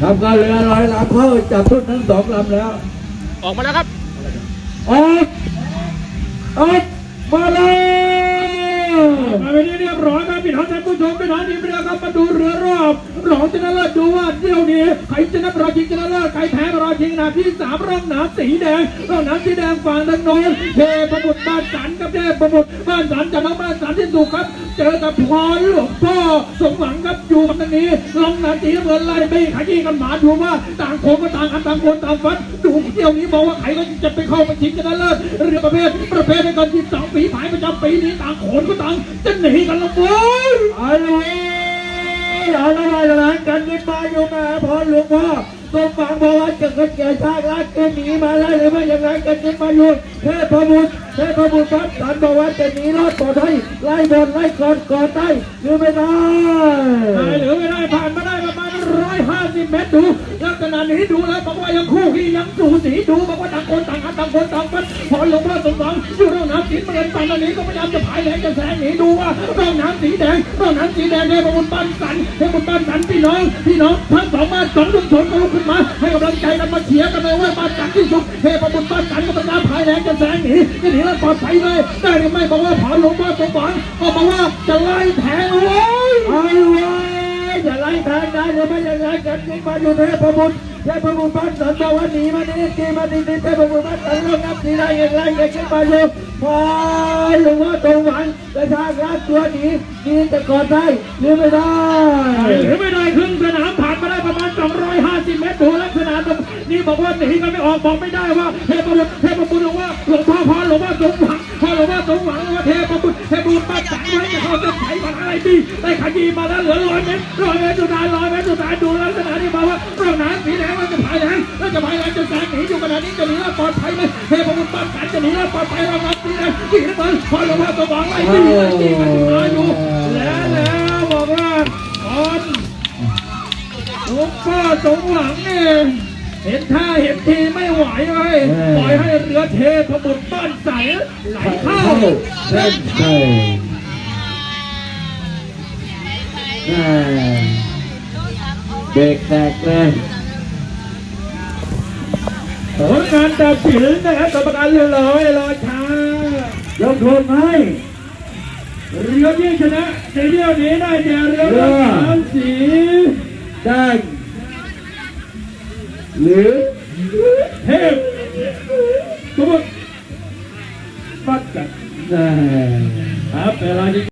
ทำการเรือลอยลำเข้าจับทุ่นทั้งสองลำแล้ว ออกมาแล้วครับ ออกออกมาเลยมาเป็นที่เรียบร้อยครับพี่น้องท่านผู้ชมพี่น้องทีมเรือครับมาดูเรือรอบ รองชนะเลิศดูว่าเที่ยวนี้ใครชนะรองชิงชนะเลิศใครแพ้รอชิงนดับที่สามร่องน้ำสีแดงร่องน้ำสีแดงฝั่งทางโน้นเทพบุตรบ้านสันกับเทพบุตรบ้านสันจากน้องบ้านสันที่สุขครับเจอกับพรหลวงพ่อสมหวังครับอยู่กับทางนี้ลองน้ำสีน้ำเงินไล่ไปขยี้กันหมาดูว่าต่างโคนก็ต่างกันต่างคนต่างฟัดดูเที่ยวนี้บอกว่าใครก็จะไปเข้ามาชิงชนะเลิศเรือประเภทประเภทในการที่สองฝีผายประจำปีนี้ต่างโขนก็ต่างจะหนีกันละเว้ยอาเลย เอาละว่าอย่างนั้นกันขึ้นมาอยู่มาพรหลวงพ่อตรงฝังบอกว่าจะเกิดแก่ชาติรักจะหนีมาได้หรือไม่อย่างไรกันยินมาอยู่เทพบุตรเทพบุตรครับสันบอกว่าจะหนีรอดปลอดภัยไล่บนไล่กอดกอดได้หรือไม่ได้ได้หรือไม่ได้ผ่านมาได้ ยห้าสิบเมตรดูลักษณะนี้ดูแล้วบอกว่ายังคู่ขี้ยังสูสีดูบอกว่าต่างคนต่างอันต่างคนต่างฟัดพอหลงพ่อสมหวังอยู่ร่องน้ำสีเงินฝั่งนี้ก็พยายามจะพายแรงจะแซงหนีดูว่าร่องน้ำสีแดงร่องน้ำสีแดงเนี่ยพระบุญปั้นสันเทพบุญปั้นสันพี่น้องพี่น้องทั้งสองบ้าสองชุมชนก็ลุกขึ้นมาให้กำลังใจกันมาเชียร์กันเลยว่าบานสันที่สุดเทพบุญปั้นสันก็พยายามพายแรงจะแซงหนีจะหนีแล้วปลอดภัยเลยได้หรือไม่บอกว่าพอหลงพ่อสมหวังก็บอกว่าจะไล่แทงเลยเอาไว้ อย่าไล่ทางได้หรือไม่อย่างไรกันขึ้มาอยู่เทพบุตรเทพบุตรบ้านสันบอกว่าหนีมาดีกีมาดีดีเทพบุตรบ้านสันลงน้ำสีได้อย่างไรกันขึ้นมาอยู่พอหลวงพ่อสมหวังกระชากลากตัวหนีหนีจะกอดได้หรือไม่ได้หรือไม่ได้ครึ่งสนามผ่านมาได้ประมาณ 250 เมตรดูลักษณะตรงนี้บอกว่าหนีกันไม่ออกบอกไม่ได้ว่าเทพบุตรเทพบุตรหรือว่าหลวงพ่อพรหลวงพ่อสมหวังพรหลวงพ่อสมหวังหรือว่าเทพบุตรเทพบุตรป้าจัง ไว้จะเข้าเส้นชัยก่อนอะไรดีได้ขยี้มาแล้วเหลือร้อยเมตรร้อยเมตรสุดท้ายร้อยเมตรสุดท้ายดูลักษณะนี้บอกว่าเร่องน้ำสีแดงมันจะพายแรงแล้วจะพายแรงจะแซงหนีอยู่ขนาดนี้จะหนีรอดปลอดภัยไหมเทพบุตรป้าจังจะหนีรอดปลอดภัยร่องน้ำสีแดงสีน้ำเงินพรหลวงพ่อสมหวังไล่ตีไล่ตีกันมาอยู่แล้วแล้วบอกว่าพรหลวงพ่อสมหวังเนี่ยเห็นท่าเห็นทีไม่ไหวเลยปล่อยให้เรือเทพบุตรบ้านใสไหลเข้าเส้นชัย เบรกแตกเลยผลการตัดสินนะครับกรรมการเรือลอยลอยช้ายกโทษให้เรือที่ชนะในเที่ยวนี้ได้แก่เรือลำน้ำสีแดงหรือเทพบุตรบ้านใสแม่ครับเวลาที่